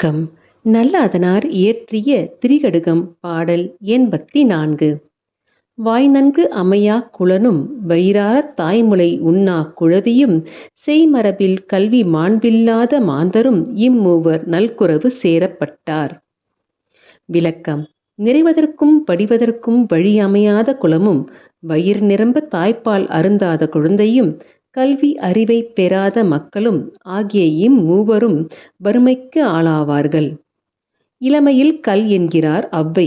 வணக்கம். நல்லாதனார் இயற்றிய திரிகடுகம் பாடல் எண்பத்தி நான்கு வாய் நன்கு அமையா குலனும் வயிறாரத் தாய்முலை உண்ணா குழவியும் செய்மரபில் கல்வி மாண்பில்லாத மாந்தரும் இம்மூவர் நல்குறவு சேரப்பட்டார். விளக்கம். நிறைவதற்கும் படிவதற்கும் வழி அமையாத குலமும் வயிறு நிரம்ப தாய்ப்பால் அருந்தாத குழந்தையும் கல்வி அறிவை பெறாத மக்களும் ஆகிய இம்மூவரும் வறுமைக்கு ஆளாவார்கள். இளமையில் கல் என்கிறார் அவ்வை.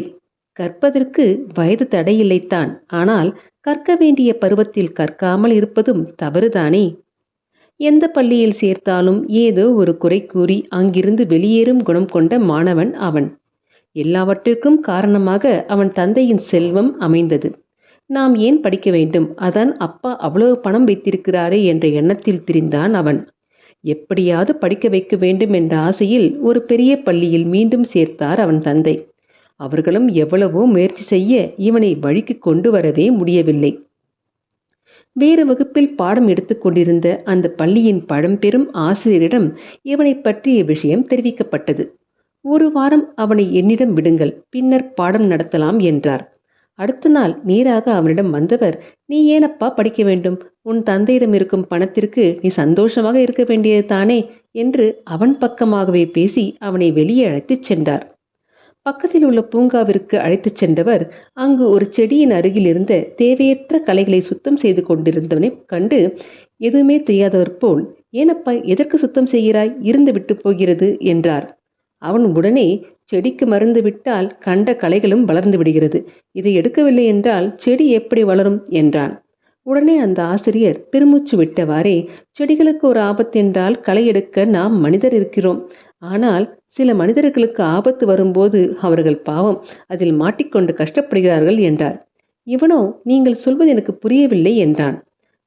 கற்பதற்கு வயது தடையில்லைத்தான். ஆனால் கற்க வேண்டிய பருவத்தில் கற்காமல் இருப்பதும் தவறுதானே? எந்த பள்ளியில் சேர்த்தாலும் ஏதோ ஒரு குறை கூறி அங்கிருந்து வெளியேறும் குணம் கொண்ட மாணவன் அவன். எல்லாவற்றிற்கும் காரணமாக அவன் தந்தையின் செல்வம் அமைந்தது. நாம் ஏன் படிக்க வேண்டும்? அதான் அப்பா அவ்வளவு பணம் வைத்திருக்கிறாரே என்ற எண்ணத்தில் திரிந்தான் அவன். எப்படியாவது படிக்க வைக்க வேண்டும் என்ற ஆசையில் ஒரு பெரிய பள்ளியில் மீண்டும் சேர்த்தார் அவன் தந்தை. அவர்களும் எவ்வளவோ முயற்சி செய்ய இவனை வழிக்கு கொண்டு வரவே முடியவில்லை. வேறு வகுப்பில் பாடம் எடுத்துக்கொண்டிருந்த அந்த பள்ளியின் பழம்பெரும் ஆசிரியரிடம் இவனை பற்றிய விஷயம் தெரிவிக்கப்பட்டது. ஒரு வாரம் அவனை என்னிடம் விடுங்கள் பின்னர் பாடம் நடத்தலாம் என்றார். அடுத்த நாள் நேராக அவனிடம் வந்தவர் நீ ஏனப்பா படிக்க வேண்டும்? உன் தந்தையிடம் இருக்கும் பணத்திற்கு நீ சந்தோஷமாக இருக்க வேண்டியது தானே? என்று அவன் பக்கமாகவே பேசி அவனை வெளியே அழைத்துச் சென்றார். பக்கத்தில் உள்ள பூங்காவிற்கு அழைத்துச் சென்றவர் அங்கு ஒரு செடியின் அருகில் இருந்த தேவையற்ற கலைகளை சுத்தம் செய்து கொண்டிருந்தவனை கண்டு எதுவுமே தெரியாதவர் போல் ஏனப்பா எதற்கு சுத்தம் செய்கிறாய்? இருந்து விட்டு போகிறது என்றார். அவன் உடனே செடிக்கு மருந்து விட்டால் கண்ட களைகளும் வளர்ந்து விடுகிறது. இதை எடுக்கவில்லை என்றால் செடி எப்படி வளரும்? என்றான். உடனே அந்த ஆசிரியர் பெருமூச்சு விட்டவாறே செடிகளுக்கு ஒரு ஆபத்து என்றால் களை எடுக்க நாம் மனிதர் இருக்கிறோம். ஆனால் சில மனிதர்களுக்கு ஆபத்து வரும்போது அவர்கள் பாவம் அதில் மாட்டிக்கொண்டு கஷ்டப்படுகிறார்கள் என்றார். இவனோ நீங்கள் சொல்வது எனக்கு புரியவில்லை என்றான்.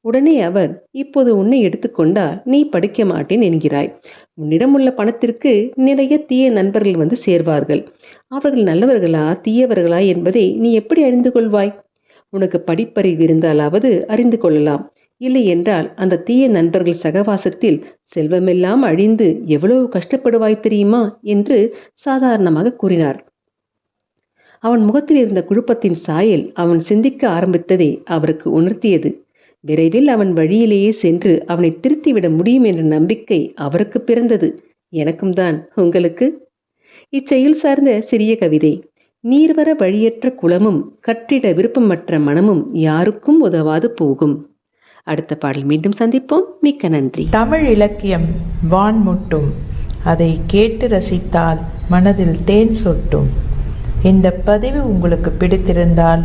உடனே அவர் இப்போது உன்னை எடுத்துக்கொண்டால் நீ படிக்க மாட்டேன் என்கிறாய். உன்னிடம் உள்ள பணத்திற்கு நிறைய தீய நண்பர்கள் வந்து சேர்வார்கள். அவர்கள் நல்லவர்களா தீயவர்களா என்பதை நீ எப்படி அறிந்து கொள்வாய்? உனக்கு படிப்பறிவு இருந்தாலாவது அறிந்து கொள்ளலாம். இல்லை என்றால் அந்த தீய நண்பர்கள் சகவாசத்தில் செல்வமெல்லாம் அழிந்து எவ்வளவு கஷ்டப்படுவாய் தெரியுமா? என்று சாதாரணமாக கூறினார். அவன் முகத்தில் இருந்த குழுப்பத்தின் சாயல் அவன் சிந்திக்க ஆரம்பித்ததை அவருக்கு உணர்த்தியது. விரைவில் அவன் வழியிலேயே சென்று அவனை திருத்திவிட முடியும் என்ற நம்பிக்கை அவருக்கு பிறந்தது. எனக்கும் தான். உங்களுக்கு? இச்செயல் சார்ந்த சிறிய கவிதை. நீர்வர வழியற்ற குளமும் கற்றிட விருப்பமற்ற மனமும் யாருக்கும் உதவாது போகும். அடுத்த பாடல் மீண்டும் சந்திப்போம். மிக்க நன்றி. தமிழ் இலக்கியம் வான்முட்டும். அதை கேட்டு ரசித்தால் மனதில் தேன் சொட்டும். இந்த பதிவு உங்களுக்கு பிடித்திருந்தால்